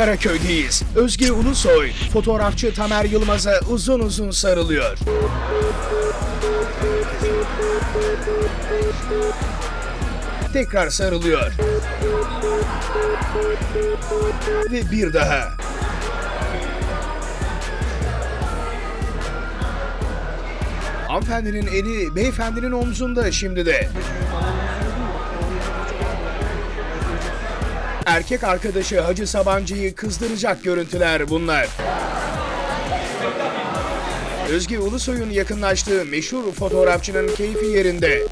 Karaköy'deyiz. Özge Ulusoy, fotoğrafçı Tamer Yılmaz'a uzun uzun sarılıyor. Tekrar sarılıyor. Ve bir daha. Hanımefendinin eli beyefendinin omzunda şimdi de. Erkek arkadaşı Hacı Sabancı'yı kızdıracak görüntüler bunlar. Özge Ulusoy'un yakınlaştığı meşhur fotoğrafçının keyfi yerinde.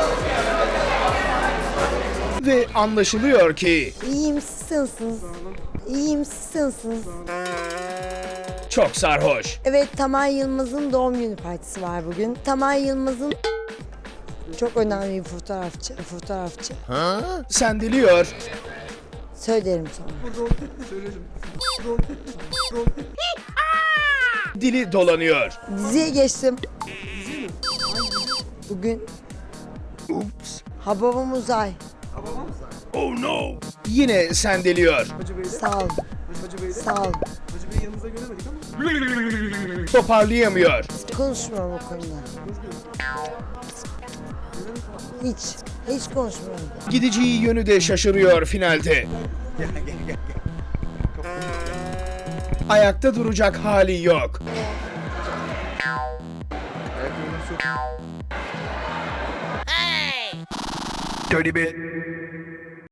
Ve anlaşılıyor ki İyi misiniz? İyi misiniz? çok sarhoş. Evet Tamay Yılmaz'ın doğum günü partisi var bugün. Tamay Yılmaz'ın çok önemli bir fotoğrafçı. Fotoğrafçı. Sendiliyor. Söylerim sonra. Dili dolanıyor. Diziye geçtim. Bugün Ups. Hababam Uzay. Oh no. Yine sendeliyor. Sağ ol. Sağ ol. Toparlayamıyor. Konuşmuyorum o konuda. Hiç. Hiç konuşmuyorum. Gideceği yönü de şaşırıyor finalde. Ayakta duracak hali yok. Dirty bit.